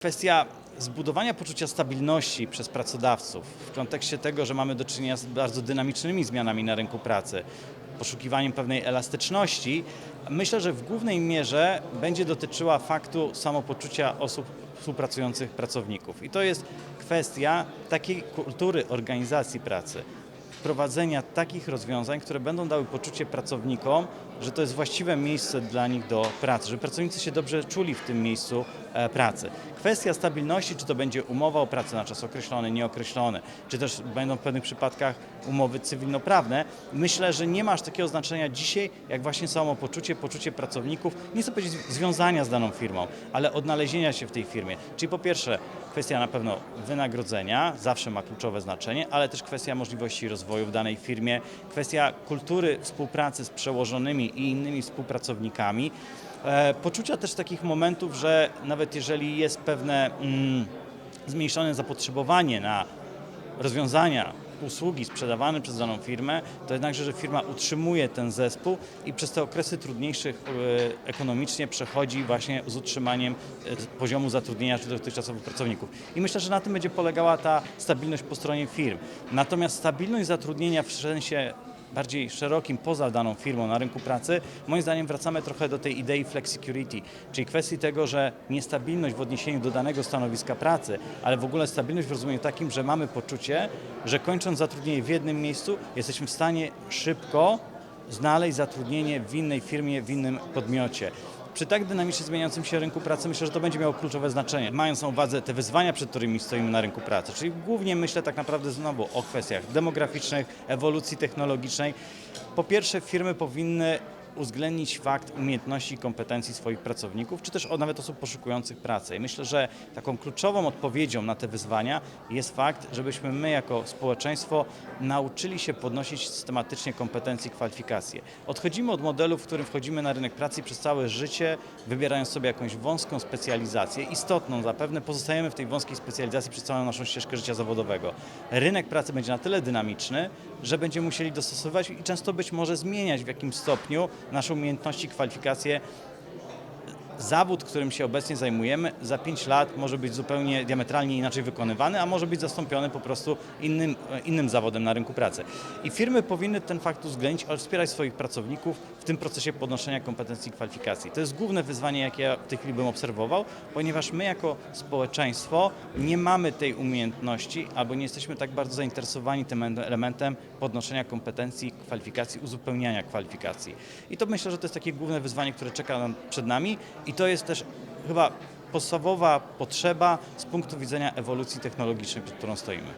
Kwestia zbudowania poczucia stabilności przez pracodawców w kontekście tego, że mamy do czynienia z bardzo dynamicznymi zmianami na rynku pracy, poszukiwaniem pewnej elastyczności, myślę, że w głównej mierze będzie dotyczyła faktu samopoczucia osób współpracujących pracowników. I to jest kwestia takiej kultury organizacji pracy. Wprowadzenia takich rozwiązań, które będą dały poczucie pracownikom, że to jest właściwe miejsce dla nich do pracy, żeby pracownicy się dobrze czuli w tym miejscu e, pracy. Kwestia stabilności, czy to będzie umowa o pracę na czas określony, nieokreślony, czy też będą w pewnych przypadkach umowy cywilnoprawne, myślę, że nie ma aż takiego znaczenia dzisiaj, jak właśnie samopoczucie, poczucie pracowników, nie chcę powiedzieć związania z daną firmą, ale odnalezienia się w tej firmie. Czyli po pierwsze kwestia na pewno wynagrodzenia, zawsze ma kluczowe znaczenie, ale też kwestia możliwości rozwoju w danej firmie, kwestia kultury współpracy z przełożonymi i innymi współpracownikami. E, poczucia też takich momentów, że nawet jeżeli jest pewne mm, zmniejszone zapotrzebowanie na rozwiązania, usługi sprzedawane przez daną firmę, to jednakże, że firma utrzymuje ten zespół i przez te okresy trudniejszych e, ekonomicznie przechodzi właśnie z utrzymaniem e, poziomu zatrudnienia czy dotychczasowych pracowników. I myślę, że na tym będzie polegała ta stabilność po stronie firm. Natomiast stabilność zatrudnienia w sensie bardziej szerokim poza daną firmą na rynku pracy, moim zdaniem wracamy trochę do tej idei flexicurity, czyli kwestii tego, że niestabilność w odniesieniu do danego stanowiska pracy, ale w ogóle stabilność w rozumieniu takim, że mamy poczucie, że kończąc zatrudnienie w jednym miejscu, jesteśmy w stanie szybko znaleźć zatrudnienie w innej firmie, w innym podmiocie. Przy tak dynamicznie zmieniającym się rynku pracy myślę, że to będzie miało kluczowe znaczenie, mając na uwadze te wyzwania, przed którymi stoimy na rynku pracy. Czyli głównie myślę tak naprawdę znowu o kwestiach demograficznych, ewolucji technologicznej. Po pierwsze, firmy powinny uwzględnić fakt umiejętności i kompetencji swoich pracowników, czy też nawet osób poszukujących pracy. I myślę, że taką kluczową odpowiedzią na te wyzwania jest fakt, żebyśmy my jako społeczeństwo nauczyli się podnosić systematycznie kompetencje i kwalifikacje. Odchodzimy od modelu, w którym wchodzimy na rynek pracy przez całe życie, wybierając sobie jakąś wąską specjalizację, istotną zapewne, pozostajemy w tej wąskiej specjalizacji przez całą naszą ścieżkę życia zawodowego. Rynek pracy będzie na tyle dynamiczny, że będziemy musieli dostosowywać i często być może zmieniać w jakimś stopniu nasze umiejętności, kwalifikacje. Zawód, którym się obecnie zajmujemy, za 5 lat może być zupełnie diametralnie inaczej wykonywany, a może być zastąpiony po prostu innym, innym zawodem na rynku pracy. I firmy powinny ten fakt uwzględnić oraz wspierać swoich pracowników w tym procesie podnoszenia kompetencji i kwalifikacji. To jest główne wyzwanie, jakie ja w tej chwili bym obserwował, ponieważ my jako społeczeństwo nie mamy tej umiejętności albo nie jesteśmy tak bardzo zainteresowani tym elementem podnoszenia kompetencji, kwalifikacji, uzupełniania kwalifikacji. I to myślę, że to jest takie główne wyzwanie, które czeka przed nami i to jest też chyba podstawowa potrzeba z punktu widzenia ewolucji technologicznej, przed którą stoimy.